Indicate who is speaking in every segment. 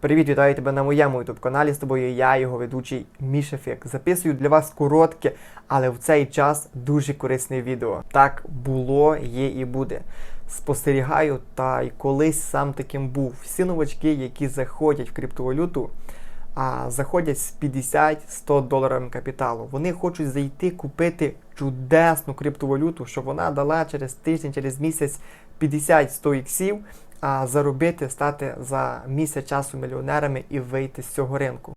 Speaker 1: Привіт, вітаю тебе на моєму youtube каналі. З тобою я, його ведучий Мішефік. Записую для вас коротке, але в цей час дуже корисне відео. Так було, є і буде. Спостерігаю, та й колись сам таким був. Всі новачки, які заходять в криптовалюту, а заходять з 50-100 доларів капіталу. Вони хочуть зайти купити чудесну криптовалюту, щоб вона дала через тиждень, через місяць 50-100 іксів, а заробити, стати за місяць часу мільйонерами і вийти з цього ринку.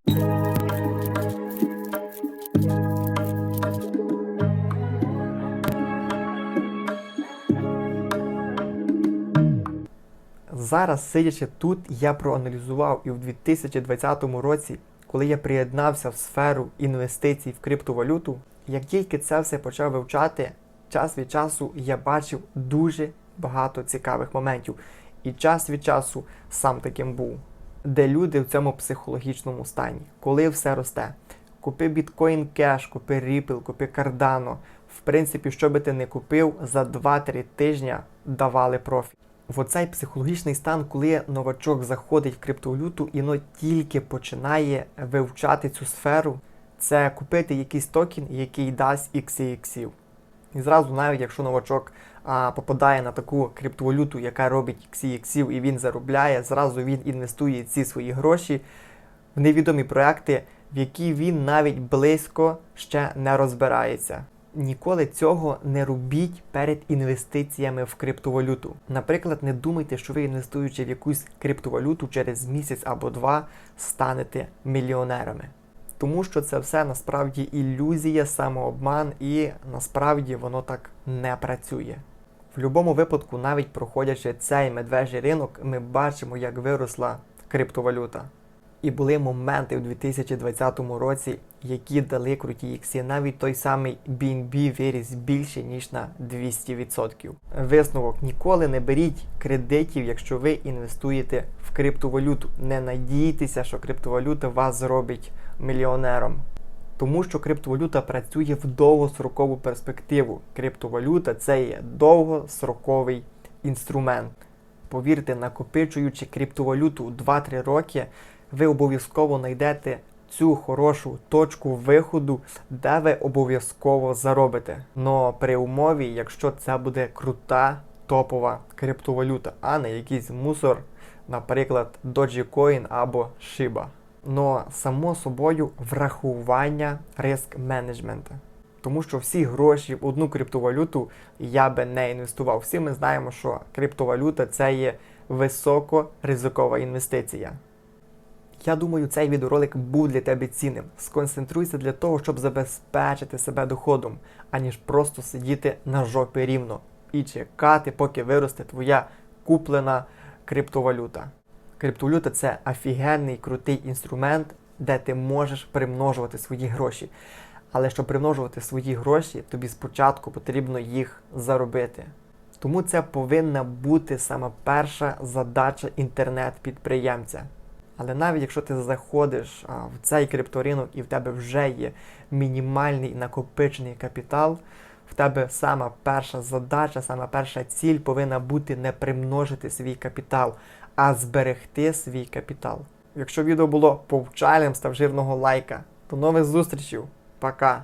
Speaker 1: Зараз, сидячи тут, я проаналізував і в 2020 році, коли я приєднався в сферу інвестицій в криптовалюту, як тільки це все почав вивчати, час від часу я бачив дуже багато цікавих моментів. І час від часу сам таким був, де люди в цьому психологічному стані, коли все росте. Купи біткоін кеш, купи Ripple, купи Cardano. В принципі, що би ти не купив, за 2-3 тижні давали профіт. В оцей психологічний стан, коли новачок заходить в криптовалюту і воно тільки починає вивчати цю сферу, це купити якийсь токен, який дасть XCX. І зразу, навіть якщо новачок а, попадає на таку криптовалюту, яка робить XCX, і він заробляє, зразу він інвестує ці свої гроші в невідомі проекти, в які він навіть близько ще не розбирається. Ніколи цього не робіть перед інвестиціями в криптовалюту. Наприклад, не думайте, що ви інвестуючи в якусь криптовалюту через місяць або два станете мільйонерами. Тому що це все насправді ілюзія, самообман, і насправді воно так не працює. В будь-якому випадку, навіть проходячи цей медвежий ринок, ми бачимо, як виросла криптовалюта. І були моменти у 2020 році, які дали круті ікси. Навіть той самий BNB виріс більше, ніж на 200%. Висновок: ніколи не беріть кредитів, якщо ви інвестуєте в криптовалюту. Не надійтеся, що криптовалюта вас зробить мільйонером. Тому що криптовалюта працює в довгострокову перспективу. Криптовалюта це є довгостроковий інструмент. Повірте, накопичуючи криптовалюту 2-3 роки, ви обов'язково знайдете цю хорошу точку виходу, де ви обов'язково заробите. Но при умові, якщо це буде крута топова криптовалюта, а не якийсь мусор, наприклад, Dogecoin або Shiba. Но само собою врахування риск менеджменту. Тому що всі гроші в одну криптовалюту я би не інвестував. Всі ми знаємо, що криптовалюта це є високоризикова інвестиція. Я думаю, цей відеоролик був для тебе цінним. Сконцентруйся для того, щоб забезпечити себе доходом, аніж просто сидіти на жопі рівно і чекати, поки виросте твоя куплена криптовалюта. Криптовалюта це офігенний крутий інструмент, де ти можеш примножувати свої гроші. Але щоб примножувати свої гроші, тобі спочатку потрібно їх заробити. Тому це повинна бути саме перша задача інтернет-підприємця. Але навіть якщо ти заходиш в цей крипторинок і в тебе вже є мінімальний накопичений капітал, в тебе сама перша задача, сама перша ціль повинна бути не примножити свій капітал, а зберегти свій капітал. Якщо відео було повчальним, став жирного лайка. До нових зустрічей. Пока!